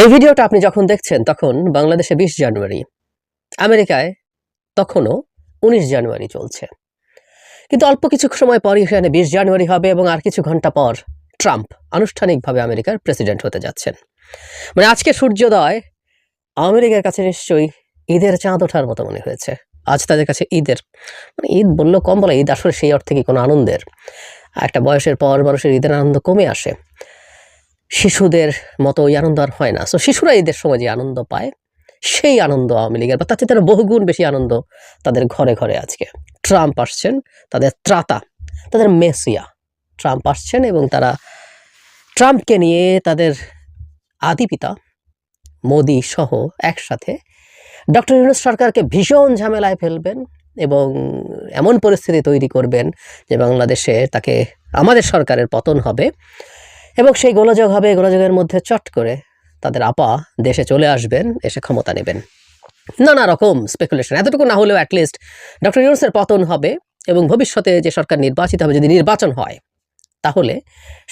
এই ভিডিওটা আপনি যখন দেখছেন, তখন বাংলাদেশে বিশ জানুয়ারি, আমেরিকায় তখনও উনিশ জানুয়ারি চলছে। কিন্তু অল্প কিছু সময় পরই সেখানে বিশ জানুয়ারি হবে এবং আর কিছু ঘণ্টা পর ট্রাম্প আনুষ্ঠানিকভাবে আমেরিকার প্রেসিডেন্ট হতে যাচ্ছেন। মানে আজকে সূর্যোদয়, আমেরিকার কাছে নিশ্চয়ই ঈদের চাঁদ ওঠার মতো মনে হয়েছে। আজ তাদের কাছে ঈদের মানে ঈদ বললেও কম বলে, ঈদ আসলে সেই অর্থে কি কোনো আনন্দের? একটা বয়সের পর মানুষের ঈদের আনন্দ কমে আসে। শিশুদের মতো ওই আনন্দ আর হয় না। সো শিশুরা ঈদের সময় যে আনন্দ পায়, সেই আনন্দ আওয়ামী লীগের, বা তাতে তারা বহুগুণ বেশি আনন্দ তাদের ঘরে ঘরে আজকে। ট্রাম্প আসছেন, তাদের ত্রাতা, তাদের মেসিয়া। ট্রাম্প আসছেন এবং তারা ট্রাম্পকে নিয়ে তাদের আদি পিতা, মোদি সহ একসাথে ডক্টর ইউনুস সরকারকে ভীষণ ঝামেলায় ফেলবেন এবং এমন পরিস্থিতি তৈরি করবেন যে বাংলাদেশে তাকে আমাদের সরকারের পতন হবে। এবং সেই গোলযোগ হবে, গোলযোগের মধ্যে চট করে তাদের আপা দেশে চলে আসবেন, এসে ক্ষমতা নেবেন। নানা রকম স্পেকুলেশন এতটুকু না হলেও অ্যাটলিস্ট ডক্টর ইউনুসের পতন হবে এবং ভবিষ্যতে যে সরকার নির্বাচিত হবে, যদি নির্বাচন হয়, তাহলে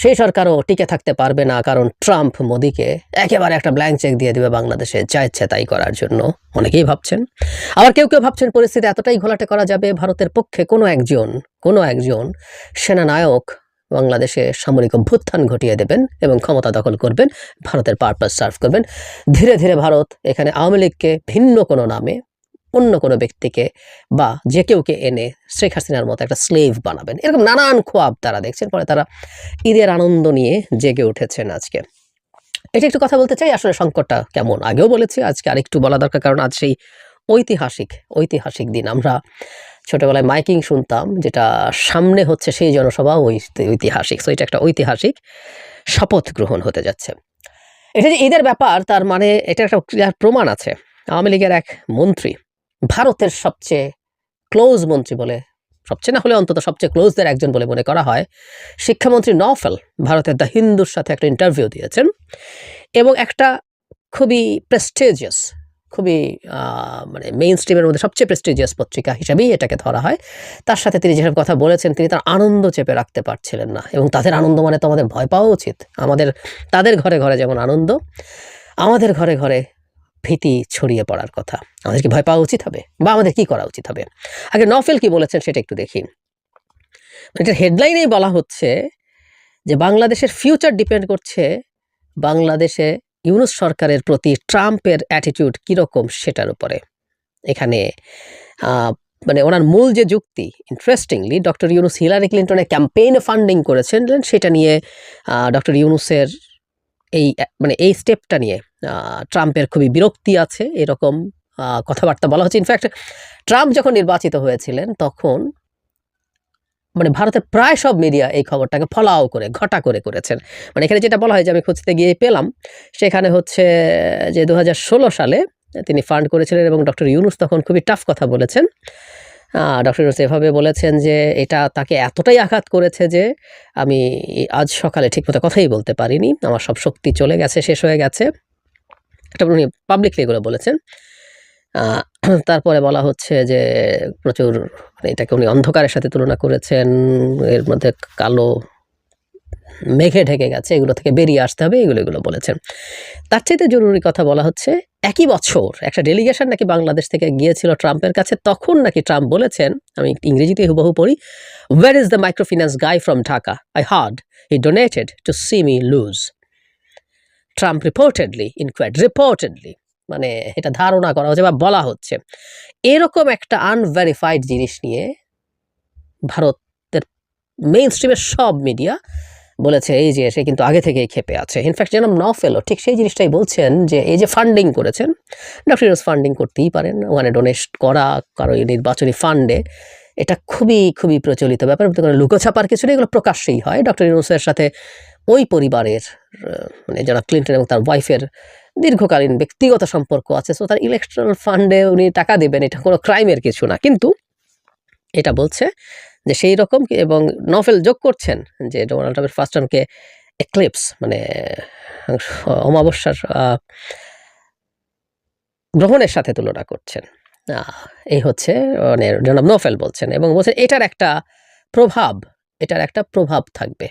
সেই সরকারও টিকে থাকতে পারবে না, কারণ ট্রাম্প মোদিকে একেবারে একটা ব্ল্যাঙ্ক চেক দিয়ে দেবে বাংলাদেশে, যা ইচ্ছে তাই করার জন্য। অনেকেই ভাবছেন। আবার কেউ কেউ ভাবছেন পরিস্থিতি এতটাই ঘোলাটে করা যাবে, ভারতের পক্ষে কোনো একজন কোনো একজন সেনানায়ক বাংলাদেশে সামরিক অভ্যুত্থান ঘটিয়ে দেবেন এবং ক্ষমতা দখল করবেন, ভারতের পারপাস সার্ভ করবেন। ধীরে ধীরে ভারত এখানে আওয়ামী লীগকে ভিন্ন কোনো নামে, অন্য কোনো ব্যক্তিকে বা যে কেউকে এনে শেখ হাসিনার মতো একটা স্লেভ বানাবেন। এরকম নানান খোয়াব তারা দেখছেন, পরে তারা ঈদের আনন্দ নিয়ে জেগে উঠেছেন আজকে। এটা একটু কথা বলতে চাই, আসলে সংকটটা কেমন আগেও বলেছি, আজকে আরেকটু বলা দরকার, কারণ আজ সেই ঐতিহাসিক ঐতিহাসিক দিন। আমরা ছোটবেলায় মাইকিং শুনতাম, যেটা সামনে হচ্ছে সেই জনসভা ওই ঐতিহাসিক। সো এটা একটা ঐতিহাসিক শপথ গ্রহণ হতে যাচ্ছে। এটা যে ঈদের ব্যাপার, তার মানে এটা একটা প্রমাণ আছে। আওয়ামী লীগের এক মন্ত্রী, ভারতের সবচেয়ে ক্লোজ মন্ত্রী বলে, সবচেয়ে না হলে অন্তত সবচেয়ে ক্লোজদের একজন বলে মনে করা হয়, শিক্ষামন্ত্রী নফেল ভারতের দ্য হিন্দুর সাথে একটা ইন্টারভিউ দিয়েছেন এবং একটা খুবই প্রেস্টেজিয়াস খুবই মানে মেইন স্ট্রিমের মধ্যে সবচেয়ে প্রেস্টিজিয়াস পত্রিকা হিসাবেই এটাকে ধরা হয়। তার সাথে তিনি যেসব কথা বলেছেন, তিনি তার আনন্দ চেপে রাখতে পারছিলেন না এবং তাদের আনন্দ মানে তো আমাদের ভয় পাওয়া উচিত। আমাদের, তাদের ঘরে ঘরে যেমন আনন্দ, আমাদের ঘরে ঘরে ভীতি ছড়িয়ে পড়ার কথা। আমাদেরকে ভয় পাওয়া উচিত হবে? বা আমাদের কি করা উচিত হবে? আগে নফেল কি বলেছেন সেটা একটু দেখি। এটার হেডলাইনেই বলা হচ্ছে যে, বাংলাদেশের ফিউচার ডিপেন্ড করছে বাংলাদেশে ইউনুস সরকারের প্রতি ট্রাম্পের অ্যাটিটিউড কীরকম সেটার উপরে? এখানে মানে ওনার মূল যে যুক্তি ইন্টারেস্টিংলি ডক্টর ইউনুস হিলারি ক্লিন্টনের ক্যাম্পেইনে ফান্ডিং করেছেন সেটা নিয়ে ডক্টর ইউনুসের এই মানে এই স্টেপটা নিয়ে ট্রাম্পের খুবই বিরক্তি আছে, এরকম কথাবার্তা বলা হচ্ছে। ইনফ্যাক্ট ট্রাম্প যখন নির্বাচিত হয়েছিলেন, তখন মানে ভারতের প্রায় সব মিডিয়া এই খবরটাকে ফলাও করে, ঘটা করে করেছেন। মানে এখানে যেটা বলা হয় যে আমি খুঁজতে গিয়ে পেলাম, সেখানে হচ্ছে যে দু হাজার ষোলো সালে তিনি ফান্ড করেছিলেন এবং ডক্টর ইউনুস তখন খুবই টাফ কথা বলেছেন। ডক্টর ইউনুস এভাবে বলেছেন যে এটা তাকে এতটাই আঘাত করেছে যে আমি আজ সকালে ঠিকমতো কথাই বলতে পারিনি। আমার সব শক্তি চলে গেছে, শেষ হয়ে গেছে। এটা উনি পাবলিকলি এগুলো বলেছেন। তারপরে বলা হচ্ছে যে প্রচুর মানে এটাকে উনি অন্ধকারের সাথে তুলনা করেছেন, এর মধ্যে কালো মেঘে ঢেকে গেছে, এগুলো থেকে বেরিয়ে আসতে হবে, এগুলো এগুলো বলেছেন। তার চাইতে জরুরি কথা বলা হচ্ছে, একই বছর একটা ডেলিগেশন নাকি বাংলাদেশ থেকে গিয়েছিল ট্রাম্পের কাছে, তখন নাকি ট্রাম্প বলেছেন, আমি ইংরেজিতে হুবহু পড়ি where is the microfinance guy from Dhaka? I heard he donated to see me lose Trump reportedly inquired reportedly মানে এটা ধারণা করা হচ্ছে বা বলা হচ্ছে। এরকম একটা আনভেরিফাইড জিনিস নিয়ে ভারতের মেইন স্ট্রিমের সব মিডিয়া বলেছে, এই যে সে কিন্তু আগে থেকেই খেপে আছে। ইনফ্যাক্ট যেন ন ফেলো ঠিক সেই জিনিসটাই বলছেন যে এই যে ফান্ডিং করেছেন ডক্টর ফান্ডিং করতেই পারেন, ওখানে ডোনেট করা, কারও নির্বাচনী ফান্ডে এটা খুবই খুবই প্রচলিত ব্যাপার। লুকোছাপার কিছু নেই, এগুলো প্রকাশ্যেই হয়। ডক্টর ইউনুসের সাথে ওই পরিবারের মানে যারা ক্লিন্টন এবং তার ওয়াইফের দীর্ঘকালীন ব্যক্তিগত সম্পর্ক আছে সো তার ইলেকট্রাল ফান্ডে উনি টাকা দেবেন, এটা কোনো ক্রাইমের কিছু না। কিন্তু এটা বলছে যে সেই রকম এবং নভেল যোগ করছেন যে ডোনাল্ড ট্রাম্পের ফার্স্ট টার্মকে এক্লিপস মানে অমাবস্যার গ্রহণের সাথে তুলনা করছেন। এই হচ্ছে মানে জনাব নোফেল বলছেন এবং বলছেন এটার একটা প্রভাব, এটার একটা প্রভাব থাকবে।